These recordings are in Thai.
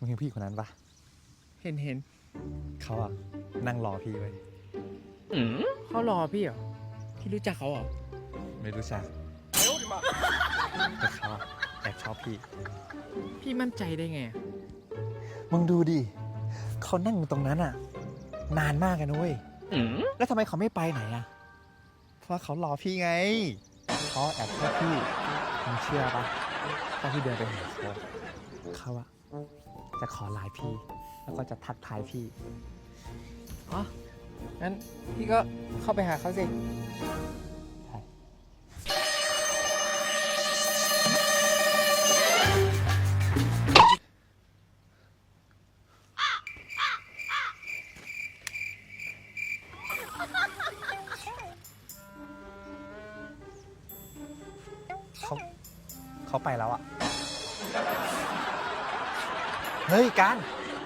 มึงเห็นพี่คนนั้นปะเห็นเห็นเขาอะนั่งรอพี่ไว้ยเขารอพี่เหรอพี่รู้จักเขาเหรอไม่รู้จักแต่เขาอะแอบชอบพี่ พี่มั่นใจได้ไงอะมึงดูดิเขานั่งอยู่ตรงนั้นอะนานมากกันนะเว้ยแล้วทำไมเขาไม่ไปไหนอะเพราะว่าเขารอพี่ไงเขาแอบชอบพี่มึงเชื่อปะถ้าพี่เดินไปหาเขาเขาอะ จะขอไลน์พี่ แล้วก็จะทักทายพี่ อ๋อ งั้นพี่ก็เข้าไปหาเขาสิใช่เขาเขาไปแล้วอะ เฮ้ยการ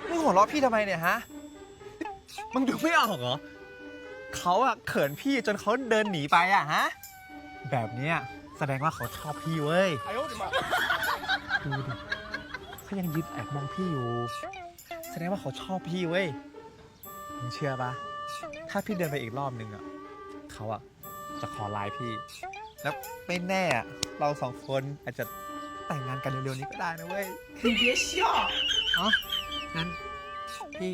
มึงหัวเราะพี่ทำไมเนี่ยฮะ มึงดูไม่ออกเหรอ เขาอะเขินพี่จนเขาเดินหนีไปอะฮะ แบบเนี้ยแสดงว่าเขาชอบพี่เว้ยดูดิเขายังยืนแอบมองพี่อยู่ แสดงว่าเขาชอบพี่เว้ย มึงเชื่อปะถ้าพี่เดินไปอีกรอบนึงอะเขาอะจะขอไลน์พี่ แล้วไม่แน่อะเราสองคนอาจจะแต่งงานกันเร็วๆนี้ก็ได้นะเว้ย อ๋องั้นพี่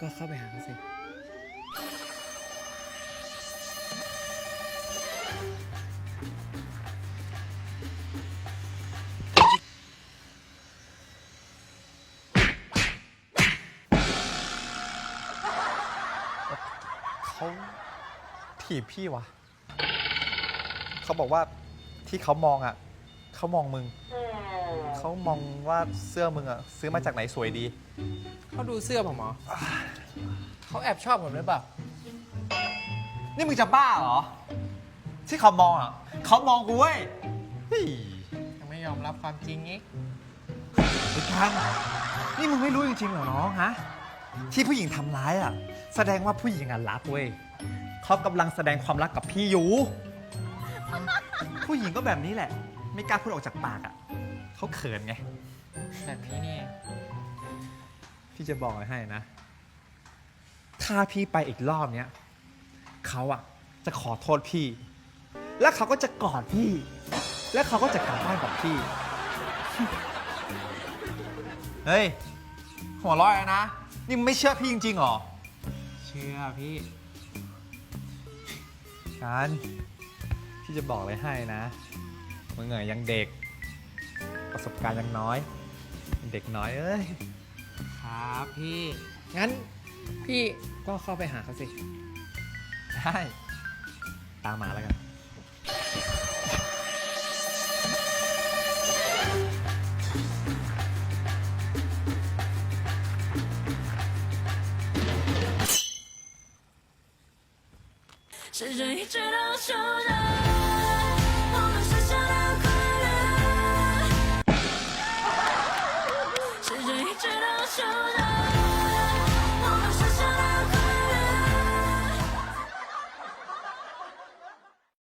ก็เข้าไปหาเขาสิเขาถีบพี่วะ เขาบอกว่าที่เขามองอะ เขามองมึง เขามองว่าเสื้อมึงอะซื้อมาจากไหนสวยดี เขาดูเสื้อผมเหรอเขาแอบชอบผมหรือเปล่า นี่มึงจะบ้าเหรอ ที่เขามองอะเขามองกูเว้ยเฮ้ยยังไม่ยอมรับความจริงอีกไอ้กันนี่มึงไม่รู้จริงๆเหรอน้องฮะ ที่ผู้หญิงทำร้ายอะแสดงว่าผู้หญิงอะรักเว้ยเขากำลังแสดงความรักกับพี่อยู่ ผู้หญิงก็แบบนี้แหละ ไม่กล้าพูดออกจากปากอะ เขาเขินไง แบบนี้นี่เองพี่จะบอกอะไรให้นะ ถ้าพี่ไปอีกรอบเนี้ยเขาอะจะขอโทษพี่ แล้วเขาก็จะกอดพี่ แล้วเขาก็จะกลับบ้านกับพี่ เฮ้ย หัวเร้อยนะ นี่มึงไม่เชื่อพี่จริงๆหรอ เชื่อพี่กันพี่จะบอกอะไรให้นะมึงเหงยยังเด็ก ประสบการณ์ยังน้อยยังเด็กน้อยเอ้ย ครับพี่ งั้นพี่ก็เข้าไปหาเขาสิ ได้ ตามมาแล้วกัน 是这一直都守着。